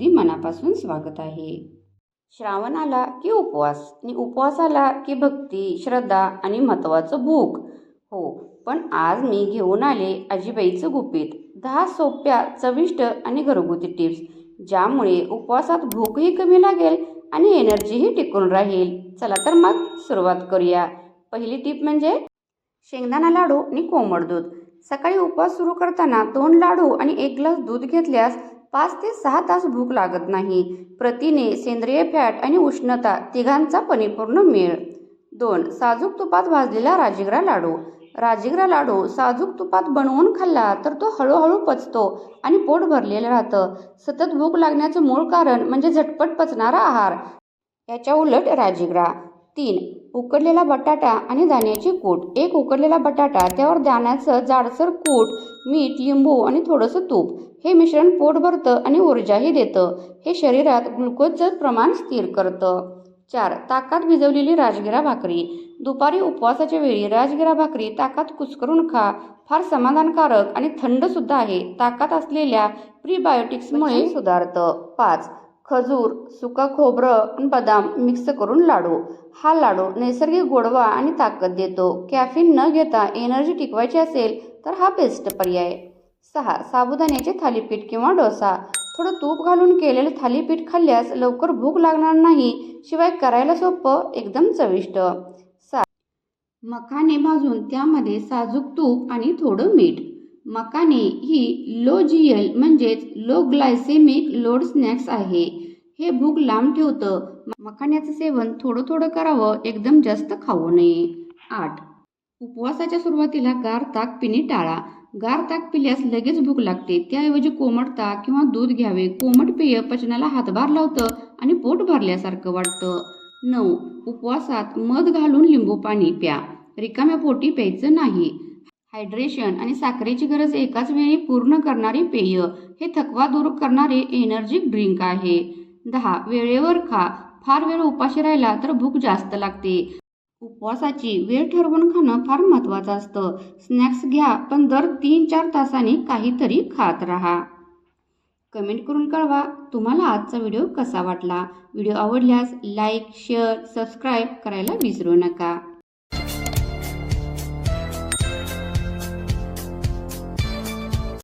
अगदी मनापासून स्वागत आहे. श्रावण आला की उपवास? आणि उपवास आला की भक्ती श्रद्धा आणि महत्त्वाचं भूक? हो पण आज मी घेऊन आले आजीबाईचं गुपित. दहा सोप्या चविष्ट आणि घरगुती टिप्स ज्यामुळे उपवासात भूकही कमी लागेल आणि एनर्जीही टिकून राहील. चला तर मग सुरुवात करूया. पहिली टिप म्हणजे शेंगदाणा लाडू आणि कोमट दूध. सकाळी उपवास सुरू करताना दोन लाडू आणि एक ग्लास दूध घेतल्यास पाच ते सहा तास भूक लागत नाही. प्रथिने सेंद्रिय फॅट आणि उष्णता तिघांचा परिपूर्ण मेळ. दोन साजूक तुपात भाजलेला राजगिरा लाडू. राजगिरा लाडू साजूक तुपात बनवून खाल्ला तर तो हळूहळू पचतो आणि पोट भरलेलं राहतं. सतत भूक लागण्याचं मूळ कारण म्हणजे झटपट पचणारा आहार. याच्या उलट राजगिरा. तीन उकडलेला बटाटा आणि दाण्याची कूट. एक उकडलेला बटाटा त्यावर दाण्याचं जाडसर कूट मीठ लिंबू आणि थोडंसं तूप. हे मिश्रण पोट भरतं आणि ऊर्जाही देतं. हे शरीरात ग्लुकोजचं प्रमाण स्थिर करतं. चार ताकात भिजवलेली राजगिरा भाकरी. दुपारी उपवासाच्या वेळी राजगिरा भाकरी ताकात कुस्करून खा. फार समाधानकारक आणि थंडसुद्धा आहे. ताकात असलेल्या प्रीबायोटिक्समुळे सुधारतं. पाच खजूर सुका खोबरं आणि बदाम मिक्स करून लाडू. हा लाडू नैसर्गिक गोडवा आणि ताकद देतो. कॅफिन न घेता एनर्जी टिकवायची असेल तर हा बेस्ट पर्याय. सहा. साबुदाण्याचे थालीपीठ किंवा डोसा. थोडं तूप घालून केलेलं थालीपीठ खाल्ल्यास लवकर भूक लागणार नाही. शिवाय करायला सोपं एकदम चविष्ट. सात. मखाने भाजून त्यामध्ये साजूक तूप आणि थोडं मीठ. मकाने ही लो जीएल म्हणजेच लो ग्लायसेमिक लोड स्नॅक्स आहे. हे भूक लांब ठेवतं. मखाण्याचं सेवन थोडं थोडं करावं एकदम जास्त खाऊ नये. आठ. उपवासाच्या सुरुवातीला गार ताक पिणे टाळा. गार ताक पिल्यास लगेच भूक लागते. त्याऐवजी कोमट ताक किंवा दूध घ्यावे. कोमट पेय पचनाला हातभार लावतं आणि पोट भरल्यासारखं वाटतं. नऊ. उपवासात मध घालून लिंबू पाणी प्या. रिकाम्या पोटी प्यायचं नाही. हायड्रेशन आणि साखरेची गरज एकाच वेळी पूर्ण करणारे पेय. हे थकवा दूर करणारे एनर्जी ड्रिंक आहे. दहा. वेळेवर खा. फार वेळ उपाशी राहिला तर भूक जास्त लागते. उपवासाची वेळ ठरवून खाणं फार महत्त्वाचं असतं. स्नॅक्स घ्या पण दर तीन चार तासांनी काहीतरी खात राहा. कमेंट करून कळवा तुम्हाला आजचा व्हिडिओ कसा वाटला? व्हिडिओ आवडल्यास लाईक शेअर सबस्क्राईब करायला विसरू नका.